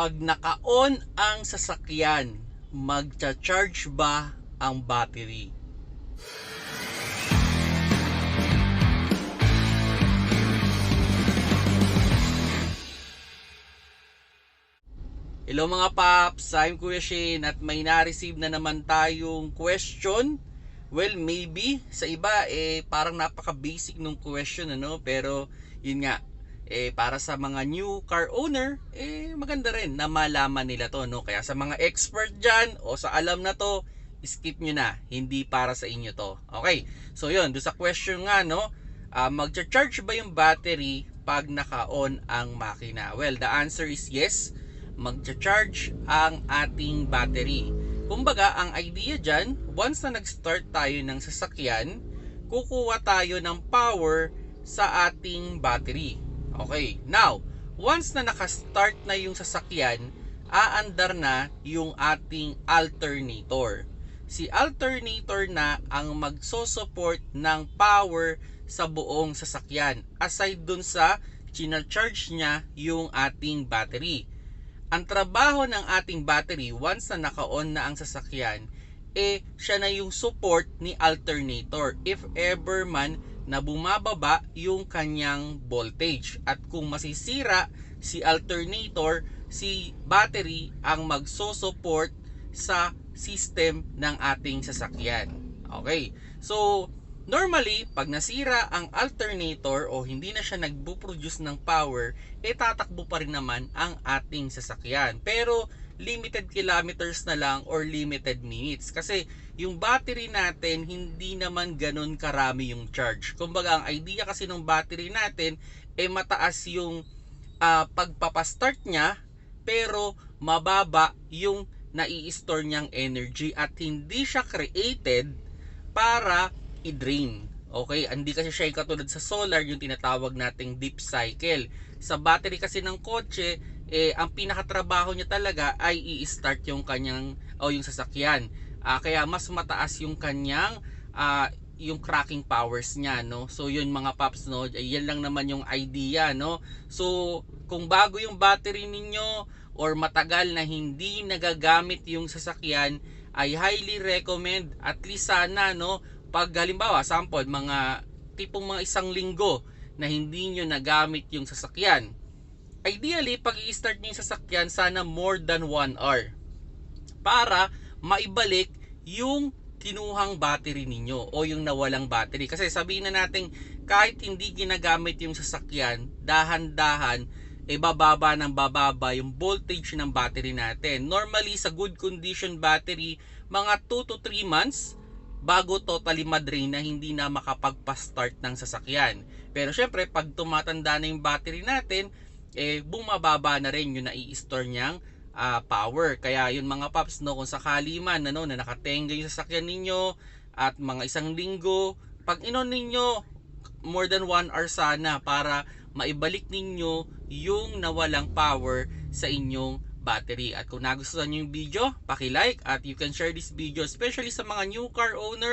Pag naka-on ang sasakyan, magcha-charge ba ang battery? Hello mga paps, I'm Kuya Shane at may na-receive na naman tayong question. Well, maybe sa iba eh parang napaka-basic nung question ano, pero yun nga eh para sa mga new car owner eh maganda rin na malaman nila to no. Kaya sa mga expert diyan o sa alam na to, skip nyo na, hindi para sa inyo to. Okay. So yun, do sa question nga no, ah, magcha-charge ba yung battery pag naka-on ang makina? Well, the answer is yes magcha-charge ang ating battery. Kumbaga, ang idea dyan, once na nag-start tayo ng sasakyan, kukuha tayo ng power sa ating battery. Okay, now, once na naka-start na yung sasakyan, aandar na yung ating alternator. Si alternator na ang magso-support ng power sa buong sasakyan aside dun sa charge niya yung ating battery ang trabaho ng ating battery once na naka-on na ang sasakyan eh siya na yung support ni alternator if ever man na bumababa yung kanyang voltage. At kung masisira si alternator si battery ang magso-support sa system ng ating sasakyan. Okay. So Normally, pag nasira ang alternator o hindi na siya nagpo-produce ng power, eh tatakbo pa rin naman ang ating sasakyan. Pero limited kilometers na lang or limited minutes. Kasi yung battery natin hindi naman ganun karami yung charge. Kumbaga ang idea kasi ng battery natin eh mataas yung uh, pagpapastart niya pero mababa yung nai-store niyang energy at hindi siya created para i-drain. Okay, hindi kasi siya katulad sa solar yung tinatawag nating deep cycle. Sa battery kasi ng kotse, eh, ang pinakatrabaho niya talaga ay i-start yung kanyang o yung sasakyan. Uh, kaya mas mataas yung kanyang uh, yung cracking powers niya no. So yun mga paps no, yan lang naman yung idea no. So kung bago yung battery ninyo or matagal na hindi nagagamit yung sasakyan, I highly recommend at least sana no pag halimbawa, sample, mga tipong mga isang linggo na hindi nyo nagamit yung sasakyan, ideally, pag i-start nyo yung sasakyan, sana more than 1 hour para maibalik yung kinuhang battery ninyo o yung nawalang battery. Kasi sabihin na natin, kahit hindi ginagamit yung sasakyan, dahan-dahan, e bababa ng bababa yung voltage ng battery natin. Normally, sa good condition battery, mga 2 to 3 months, bago totally madrain na hindi na makapagpa-start ng sasakyan. Pero syempre, pag tumatanda na yung battery natin, eh, bumababa na rin yung nai-store niyang uh, power. Kaya yun mga paps, no, kung sakali man ano, na nakatenga yung sasakyan ninyo at mga isang linggo, pag inon ninyo, more than 1 hour sana para maibalik ninyo yung nawalang power sa inyong battery. At kung nagustuhan nyo yung video, paki-like at you can share this video especially sa mga new car owner